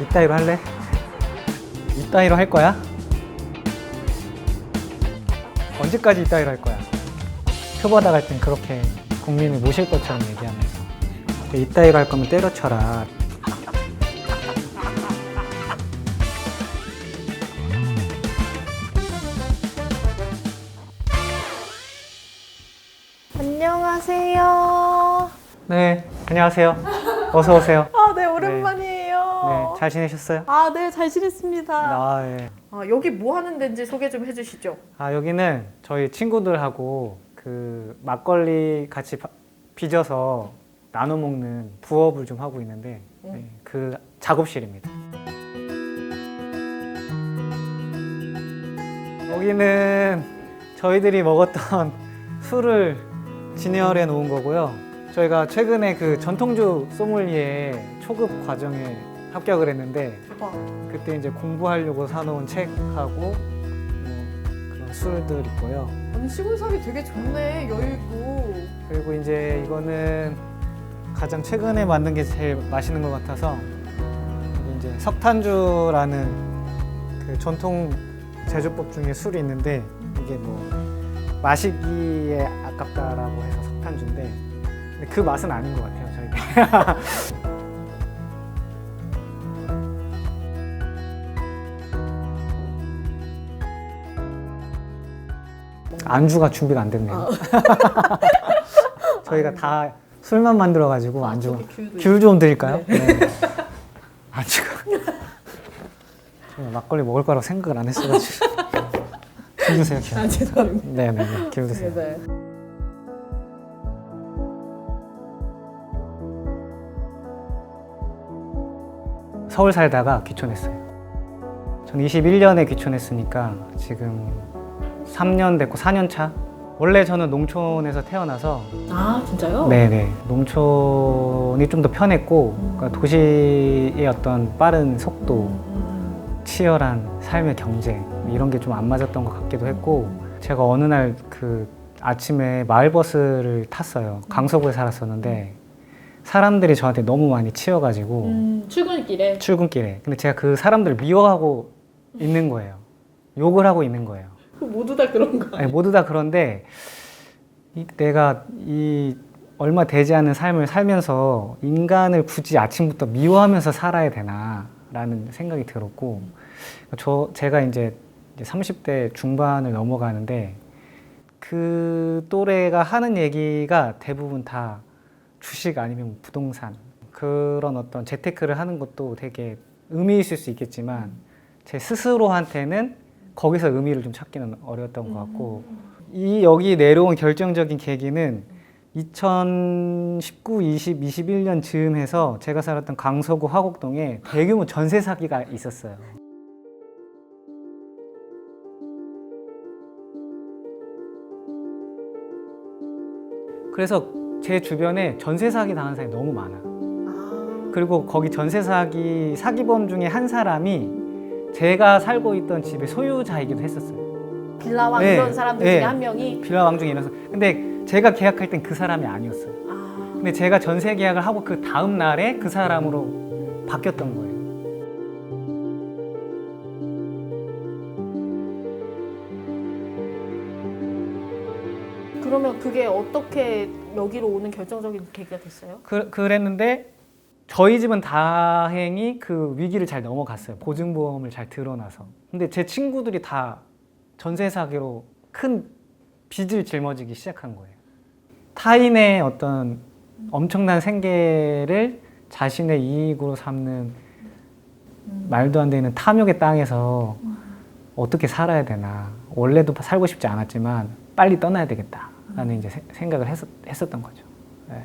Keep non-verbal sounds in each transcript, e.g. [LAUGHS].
이따위로 할래? 이따위로 할 거야? 언제까지 이따위로 할 거야? 표보다 갈 땐 그렇게 국민을 모실 것처럼 얘기하면서 이따위로 할 거면 때려쳐라 안녕하세요. 네 안녕하세요 어서 오세요 아, 네, 오랜만이에요. 네 잘 지내셨어요? 아, 네, 잘 지냈습니다. 아, 예. 아, 여기 뭐 하는 데인지 소개 좀 해주시죠. 아 여기는 저희 친구들하고 그 막걸리 같이 바- 빚어서 나눠 먹는 부업을 좀 하고 있는데 음. 네, 그 작업실입니다. 여기는 저희들이 먹었던 [LAUGHS] 술을 진열해 놓은 거고요. 저희가 최근에 그 전통주 소믈리에 초급 과정에 합격을 했는데 대박. 그때 이제 공부하려고 사놓은 책하고 뭐 그런 술들 있고요. 아니, 시골 살이 되게 좋네, 여유 있고. 그리고 이제 이거는 가장 최근에 만든 게 제일 맛있는 것 같아서 이게 이제 석탄주라는 그 전통 제조법 중에 술이 있는데 이게 뭐 마시기에 아깝다라고 해서 석탄주인데 근데 그 맛은 아닌 것 같아요 저희가. [LAUGHS] 안주가 준비가 안 됐네요. [LAUGHS] 저희가 다 술만 만들어 가지고 안주 귤 좀 드릴까요? 네. 안주가 저는 막걸리 먹을 거라고 생각을 안 했어가지고 [LAUGHS] 귤 드세요 귤. 아, 죄송합니다. 네네네 귤 드세요. 네, 네. 서울 살다가 귀촌했어요. 전 21년에 귀촌했으니까 지금 3년 됐고 4년 차. 원래 저는 농촌에서 태어나서 아, 진짜요? 네네. 농촌이 좀 더 편했고 그러니까 도시의 어떤 빠른 속도 음, 치열한 삶의 경쟁 이런 게 좀 안 맞았던 것 같기도 했고 제가 어느 날 그 아침에 마을버스를 탔어요. 강서구에 살았었는데 사람들이 저한테 너무 많이 치여가지고 음, 출근길에. 출근길에. 근데 제가 그 사람들을 미워하고 있는 거예요. 욕을 하고 있는 거예요 모두 다 그런 거. 아니, 모두 다 그런데 이- 내가 이 얼마 되지 않은 삶을 살면서 인간을 굳이 아침부터 미워하면서 살아야 되나라는 생각이 들었고 저 제가 이제 이제 30대 중반을 넘어가는데 그 또래가 하는 얘기가 대부분 다 주식 아니면 부동산 그런 어떤 재테크를 하는 것도 되게 의미 있을 수 있겠지만 제 스스로한테는 거기서 의미를 좀 찾기는 어려웠던 것 같고 이 여기 내려온 결정적인 계기는 2019, 20, 21년 즈음해서 제가 살았던 강서구 화곡동에 대규모 전세 사기가 있었어요. 그래서 제 주변에 전세 사기 당한 사람이 너무 많아. 아, 그리고 거기 전세 사기 사기범 중에 한 사람이 제가 살고 있던 집의 소유자이기도 했었어요. 빌라왕 네, 이런 사람들 네. 중에 한 명이. 빌라 왕중에 이어서 근데 제가 계약할 땐 그 사람이 아니었어요. 아, 근데 제가 전세 계약을 하고 그 다음 날에 그 사람으로 바뀌었던 거예요. 그러면 그게 어떻게 여기로 오는 결정적인 계기가 됐어요? 그, 그랬는데 저희 집은 다행히 그 위기를 잘 넘어갔어요. 보증보험을 잘 들어놔서. 근데 제 친구들이 다 전세 사기로 큰 빚을 짊어지기 시작한 거예요. 타인의 어떤 엄청난 생계를 자신의 이익으로 삼는 말도 안 되는 탐욕의 땅에서 어떻게 살아야 되나. 원래도 살고 싶지 않았지만 빨리 떠나야 되겠다라는 이제 세- 생각을 했었, 했었 던 거죠. 네.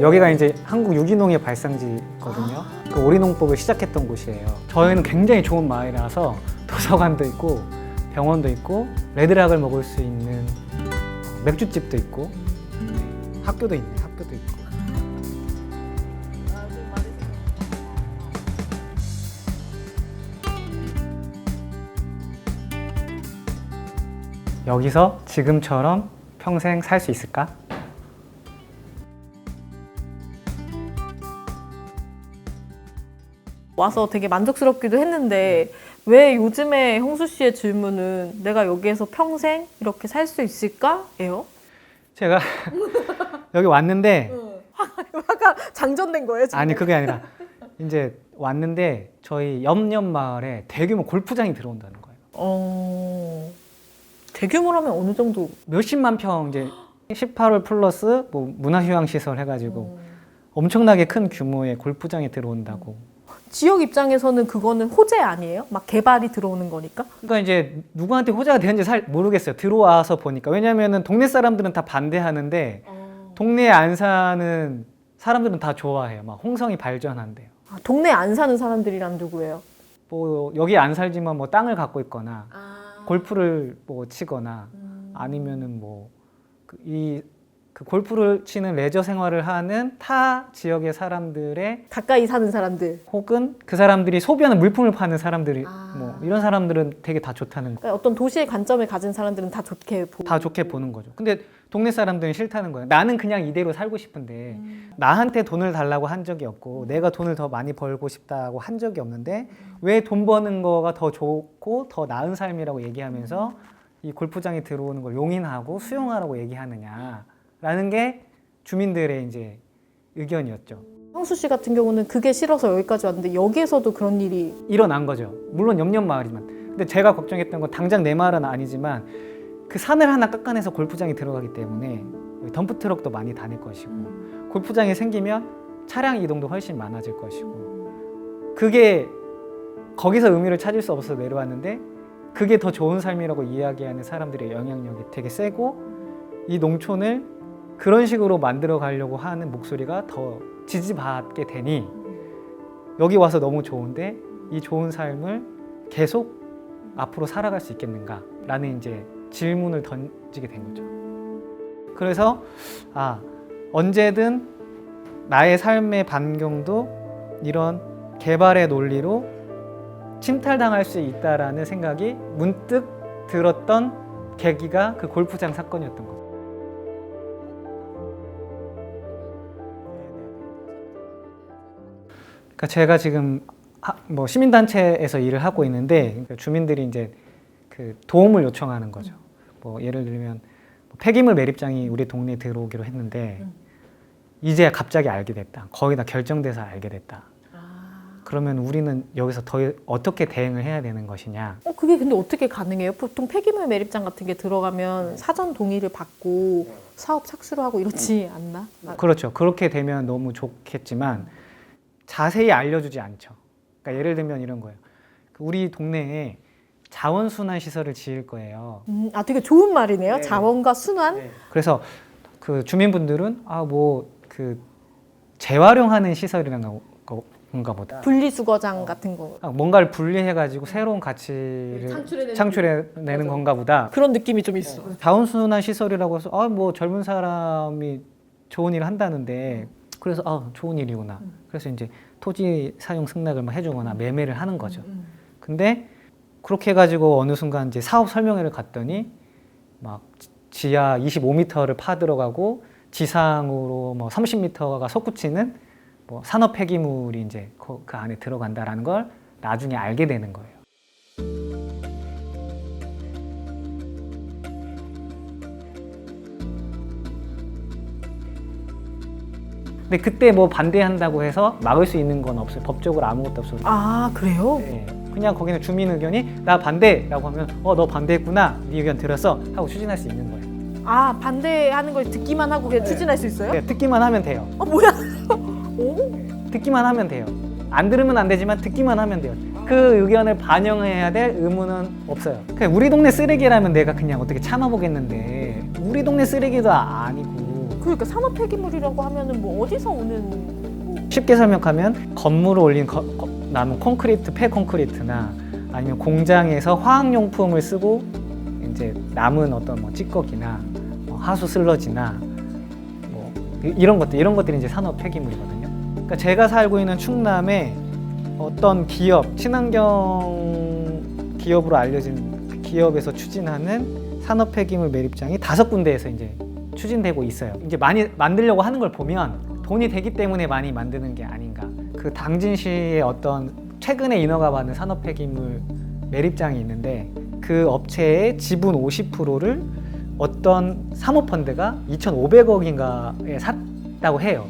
여기가 이제 한국 유기농의 발상지거든요. 그 오리농법을 시작했던 곳이에요. 저희는 굉장히 좋은 마을이라서 도서관도 있고 병원도 있고 레드락을 먹을 수 있는 맥주집도 있고 네, 학교도 있네 학교도 있고 여기서 지금처럼 평생 살 수 있을까? 와서 되게 만족스럽기도 했는데 왜 요즘에 형수 씨의 질문은 내가 여기에서 평생 이렇게 살 수 있을까?예요. 제가 [LAUGHS] 여기 왔는데 약간 장전된 거예요 지금. 아니 그게 아니라 이제 왔는데 저희 옆옆 마을에 대규모 골프장이 들어온다는 거예요. 어 대규모라면 어느 정도? 몇십만 평 이제 18월 플러스 뭐 문화휴양 시설 해가지고 엄청나게 큰 규모의 골프장이 들어온다고. 지역 입장에서는 그거는 호재 아니에요? 막 개발이 들어오는 거니까. 그러니까 이제 누구한테 호재가 되는지 잘 모르겠어요. 들어와서 보니까 왜냐면은 동네 사람들은 다 반대하는데 동네에 안 사는 사람들은 다 좋아해요. 막 홍성이 발전한대요. 아, 동네 안 사는 사람들이란 누구예요? 뭐 여기 안 살지만 뭐 땅을 갖고 있거나 아, 골프를 뭐 치거나 음. 아니면은 뭐 이 그 골프를 치는 레저 생활을 하는 타 지역의 사람들의 가까이 사는 사람들. 혹은 그 사람들이 소비하는 물품을 파는 사람들이 아. 뭐 이런 사람들은 되게 다 좋다는 거. 그러니까 어떤 도시의 관점을 가진 사람들은 다 좋게 보고. 다 좋게 보는 거죠. 근데 동네 사람들은 싫다는 거예요. 나는 그냥 이대로 살고 싶은데 음. 나한테 돈을 달라고 한 적이 없고 내가 돈을 더 많이 벌고 싶다고 한 적이 없는데 왜 돈 버는 거가 더 좋고 더 나은 삶이라고 얘기하면서 이 골프장에 들어오는 걸 용인하고 수용하라고 얘기하느냐 라는 게 주민들의 이제 의견이었죠. 형수 씨 같은 경우는 그게 싫어서 여기까지 왔는데 여기에서도 그런 일이 일어난 거죠. 물론 옆옆 마을이지만. 근데 제가 걱정했던 건 당장 내 마을은 아니지만 그 산을 하나 깎아내서 골프장이 들어가기 때문에 덤프 트럭도 많이 다닐 것이고 골프장이 생기면 차량 이동도 훨씬 많아질 것이고 그게 거기서 의미를 찾을 수 없어서 내려왔는데 그게 더 좋은 삶이라고 이야기하는 사람들의 영향력이 되게 세고 이 농촌을 그런 식으로 만들어 가려고 하는 목소리가 더 지지받게 되니 여기 와서 너무 좋은데 이 좋은 삶을 계속 앞으로 살아갈 수 있겠는가라는 이제 질문을 던지게 된 거죠. 그래서 아 언제든 나의 삶의 반경도 이런 개발의 논리로 침탈당할 수 있다라는 생각이 문득 들었던 계기가 그 골프장 사건이었던 거죠. 그러니까 제가 지금 하- 뭐 시민단체에서 일을 하고 있는데 그러니까 주민들이 이제 그 도움을 요청하는 거죠. 뭐 예를 들면 뭐 폐기물 매립장이 우리 동네에 들어오기로 했는데 음. 이제 갑자기 알게 됐다. 거의 다 결정돼서 알게 됐다. 아. 그러면 우리는 여기서 더 어떻게 대응을 해야 되는 것이냐? 어 그게 근데 어떻게 가능해요? 보통 폐기물 매립장 같은 게 들어가면 사전 동의를 받고 사업 착수를 하고 이렇지 않나? 아, 그렇죠. 그렇게 되면 너무 좋겠지만 자세히 알려주지 않죠. 그러니까 예를 들면 이런 거예요. 그 우리 동네에 자원 순환 시설을 지을 거예요. 음, 아 되게 좋은 말이네요. 네. 자원과 순환. 그래서 그 주민분들은 아 뭐 그 재활용하는 시설이라는 거- 건가 보다. 분리수거장 같은 거. 아, 뭔가를 분리해가지고 새로운 가치를 창출해내는 창출해내는 건가 보다. 그런 느낌이 좀 있어. 자원 순환 시설이라고 해서 아 뭐 젊은 사람이 좋은 일을 한다는데 그래서 아 좋은 일이구나. 그래서 이제 토지 사용 승낙을 막 해주거나 매매를 하는 거죠. 음. 근데 그렇게 해가지고 어느 순간 이제 사업 설명회를 갔더니 막 지- 지하 25m를 파 들어가고 지상으로 뭐 30m가 솟구치는 뭐 산업 폐기물이 이제 그, 그 안에 들어간다라는 걸 나중에 알게 되는 거예요. 근데 그때 뭐 반대한다고 해서 막을 수 있는 건 없어요. 법적으로 아무것도 없어요. 아 그래요? 네. 그냥 거기는 주민 의견이 나 반대라고 하면 어 너 반대했구나 네 의견 들었어 하고 추진할 수 있는 거예요. 아 반대하는 걸 듣기만 하고 그냥 추진할 수 있어요? 네, 듣기만 하면 돼요. 아 뭐야? 오? 듣기만 하면 돼요. 안 들으면 안 되지만 듣기만 하면 돼요. 그 의견을 반영해야 될 의무는 없어요. 그냥 우리 동네 쓰레기라면 내가 그냥 어떻게 참아보겠는데 우리 동네 쓰레기도 아니고 그러니까 산업 폐기물이라고 하면은 뭐 어디서 오는 뭐 쉽게 설명하면 건물을 올린 거- 거- 남은 콘크리트, 폐콘크리트나 아니면 공장에서 화학용품을 쓰고 이제 남은 어떤 뭐 찌꺼기나 뭐 하수 슬러지나 뭐 이- 이런 것들 이런 것들이 이제 산업 폐기물이거든요. 그러니까 제가 살고 있는 충남에 어떤 기업 친환경 기업으로 알려진 그 기업에서 추진하는 산업 폐기물 매립장이 다섯 군데에서 이제 추진되고 있어요. 이제 많이 만들려고 하는 걸 보면 돈이 되기 때문에 많이 만드는 게 아닌가. 그 당진시의 어떤 최근에 인허가 받은 산업 폐기물 매립장이 있는데 그 업체의 지분 50%를 어떤 사모펀드가 2,500억인가에 샀다고 해요.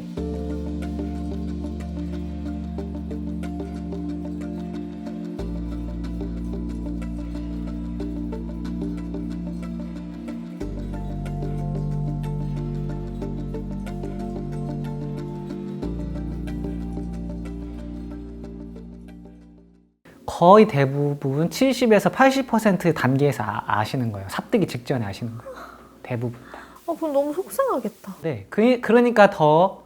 거의 대부분 70에서 80% 단계에서 아, 아시는 거예요. 삽뜨기 직전에 아시는 거예요. 대부분. 어, 그럼 너무 속상하겠다. 네, 그, 그러니까 더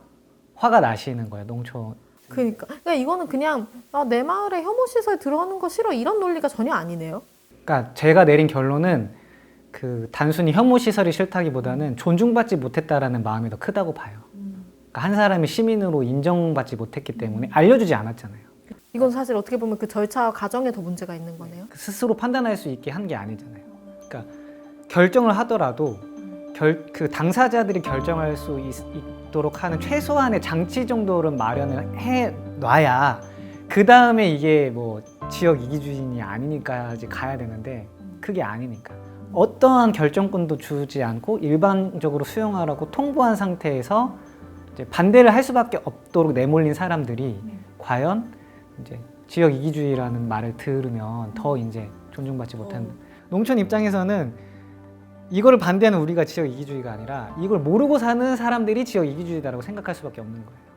화가 나시는 거예요. 농촌. 그러니까. 그러니까 이거는 그냥 아, 내 마을에 혐오 시설 들어가는 거 싫어 이런 논리가 전혀 아니네요. 그러니까 제가 내린 결론은 그 단순히 혐오 시설이 싫다기보다는 존중받지 못했다라는 마음이 더 크다고 봐요. 그러니까 한 사람이 시민으로 인정받지 못했기 때문에 알려주지 않았잖아요. 이건 사실 어떻게 보면 그 절차 과정에 더 문제가 있는 거네요. 그 스스로 판단할 수 있게 한 게 아니잖아요. 그러니까 결정을 하더라도 결, 그 당사자들이 결정할 수 있, 있도록 하는 최소한의 장치 정도는 마련을 해 놔야 그 다음에 이게 뭐 지역 이기주의니 아니니까지 가야 되는데 그게 아니니까 어떠한 결정권도 주지 않고 일반적으로 수용하라고 통보한 상태에서 이제 반대를 할 수밖에 없도록 내몰린 사람들이 과연 이제 지역 이기주의라는 말을 들으면 더 이제 존중받지 못하는 농촌 입장에서는 이거를 반대하는 우리가 지역 이기주의가 아니라 이걸 모르고 사는 사람들이 지역 이기주의다라고 생각할 수밖에 없는 거예요.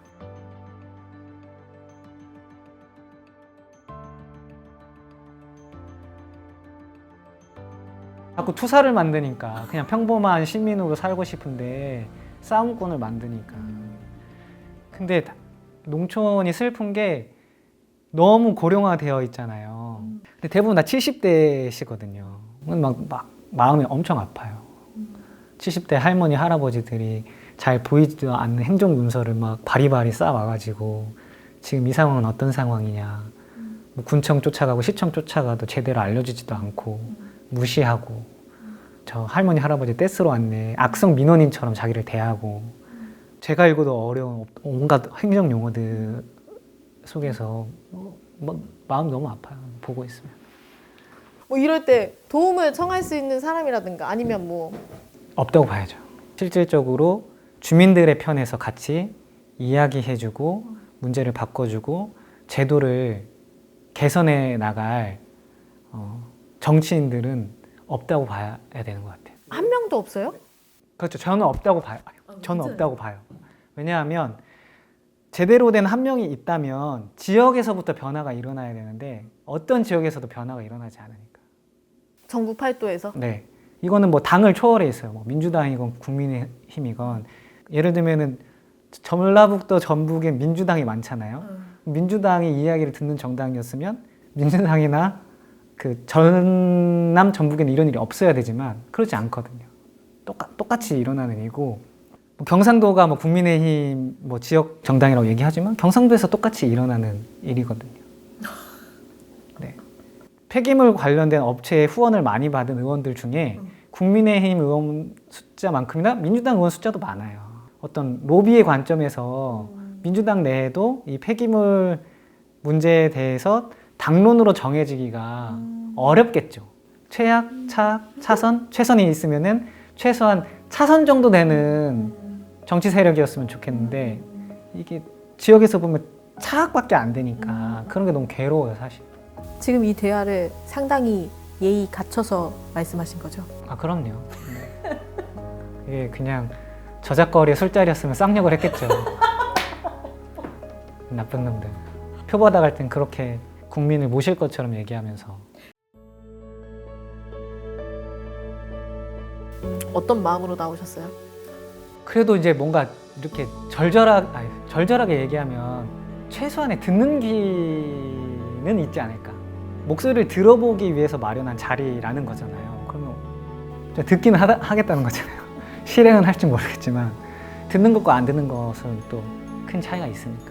자꾸 투사를 만드니까 그냥 평범한 시민으로 살고 싶은데 싸움꾼을 만드니까. 근데 농촌이 슬픈 게 너무 고령화되어 있잖아요. 근데 대부분 다 70대시거든요. 막, 막 마음이 엄청 아파요. 70대 할머니 할아버지들이 잘 보이지도 않는 행정 문서를 막 바리바리 쌓아와가지고 지금 이 상황은 어떤 상황이냐. 뭐 군청 쫓아가고 시청 쫓아가도 제대로 알려주지도 않고 무시하고 저 할머니 할아버지 떼쓰러 왔네. 악성 민원인처럼 자기를 대하고 제가 읽어도 어려운 온갖 행정 용어들 속에서 뭐, 뭐 마음 너무 아파요. 보고 있으면. 뭐 이럴 때 도움을 청할 수 있는 사람이라든가 아니면 뭐 없다고 봐야죠. 실질적으로 주민들의 편에서 같이 이야기해주고 문제를 바꿔주고 제도를 개선해 나갈 어, 정치인들은 없다고 봐야 되는 것 같아요. 한 명도 없어요? 그렇죠. 저는 없다고 봐요. 저는 없다고 봐요. 왜냐하면 제대로 된 한 명이 있다면 지역에서부터 변화가 일어나야 되는데 어떤 지역에서도 변화가 일어나지 않으니까. 전국 팔도에서 네. 이거는 뭐 당을 초월해 있어요. 뭐 민주당이건 국민의힘이건 예를 들면은 전라북도 전북에 민주당이 많잖아요. 민주당이 이야기를 듣는 정당이었으면 민주당이나 그 전남 전북에는 이런 일이 없어야 되지만 그렇지 않거든요. 똑같, 똑같이 일어나는 일이고 뭐 경상도가 뭐 국민의힘 뭐 지역 정당이라고 얘기하지만 경상도에서 똑같이 일어나는 일이거든요. 네. 폐기물 관련된 업체의 후원을 많이 받은 의원들 중에 국민의힘 의원 숫자만큼이나 민주당 의원 숫자도 많아요. 어떤 로비의 관점에서 민주당 내에도 이 폐기물 문제에 대해서 당론으로 정해지기가 어렵겠죠. 최악, 차, 차선, 최선이 있으면은 최소한 차선 정도 되는 정치 세력이었으면 좋겠는데 이게 지역에서 보면 차악밖에 안 되니까 그런 게 너무 괴로워요, 사실. 지금 이 대화를 상당히 예의 갖춰서 말씀하신 거죠. 아 그럼요. 네. 이게 그냥 저작거리의 술자리였으면 쌍욕을 했겠죠. [LAUGHS] 나쁜 놈들. 표보다 갈땐 그렇게 국민을 모실 것처럼 얘기하면서 어떤 마음으로 나오셨어요? 그래도 이제 뭔가 이렇게 절절하, 아니, 절절하게 얘기하면 최소한의 듣는 귀는 있지 않을까. 목소리를 들어보기 위해서 마련한 자리라는 거잖아요. 그러면 듣기는 하다, 하겠다는 거잖아요. [LAUGHS] 실행은 할지 모르겠지만 듣는 것과 안 듣는 것은 또 큰 차이가 있으니까.